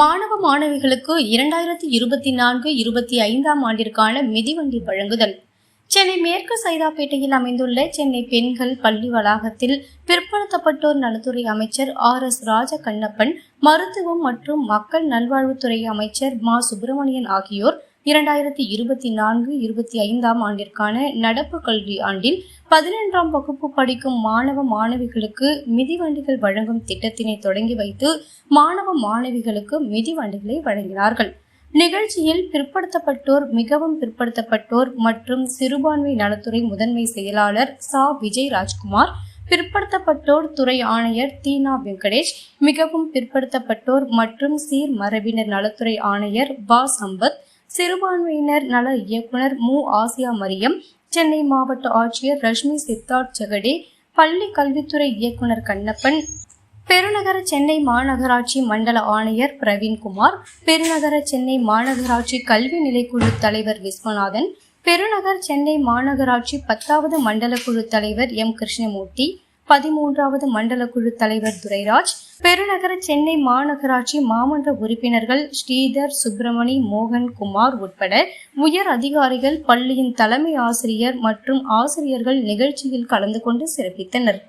மாணவ மாணவிகளுக்கு இரண்டாயிரத்தி இருபத்தி நான்கு இருபத்தி ஐந்தாம் ஆண்டிற்கான மிதிவண்டி வழங்குதல். சென்னை மேற்கு சைதாப்பேட்டையில் அமைந்துள்ள சென்னை பெண்கள் பள்ளி வளாகத்தில் பிற்படுத்தப்பட்டோர் நலத்துறை அமைச்சர் ஆர் எஸ் ராஜ கண்ணப்பன் மருத்துவம் மற்றும் மக்கள் நல்வாழ்வுத்துறை அமைச்சர் மா. சுப்பிரமணியன் ஆகியோர் இரண்டாயிரத்தி இருபத்தி நான்கு இருபத்தி ஐந்தாம் ஆண்டிற்கான நடப்பு கல்வி ஆண்டில் பதினொன்றாம் வகுப்பு படிக்கும் மாணவ மாணவிகளுக்கு மிதிவண்டிகள் வழங்கும் திட்டத்தினை தொடங்கி வைத்து மாணவ மாணவிகளுக்கு மிதிவண்டிகளை வழங்கினார்கள். நிகழ்ச்சியில் பிற்படுத்தப்பட்டோர் மிகவும் பிற்படுத்தப்பட்டோர் மற்றும் சிறுபான்மை நலத்துறை முதன்மை செயலாளர் சா. விஜய் ராஜ்குமார் பிற்படுத்தப்பட்டோர் துறை ஆணையர் தீனா வெங்கடேஷ் மிகவும் பிற்படுத்தப்பட்டோர் மற்றும் சீர் மரபினர் நலத்துறை ஆணையர் பா சம்பத் சிறுபான்மையினர் நல இயக்குனர் மு. ஆசியா மரியம் சென்னை மாவட்ட ஆட்சியர் ரஷ்மி சித்தார்த் ஜெகடே பள்ளி கல்வித்துறை இயக்குனர் கண்ணப்பன் பெருநகர சென்னை மாநகராட்சி மண்டல ஆணையர் பிரவீன்குமார் பெருநகர சென்னை மாநகராட்சி கல்வி நிலைக்குழு தலைவர் விஸ்வநாதன் பெருநகர் சென்னை மாநகராட்சி பத்தாவது மண்டல குழு தலைவர் எம். கிருஷ்ணமூர்த்தி பதிமூன்றாவது மண்டல குழு தலைவர் துரைராஜ் பெருநகர சென்னை மாநகராட்சி மாமன்ற உறுப்பினர்கள் ஸ்ரீதர் சுப்பிரமணி மோகன் குமார் உட்பட உயர் அதிகாரிகள் பள்ளியின் தலைமை ஆசிரியர் மற்றும் ஆசிரியர்கள் நிகழ்ச்சியில் கலந்து கொண்டு சிறப்பித்தனர்.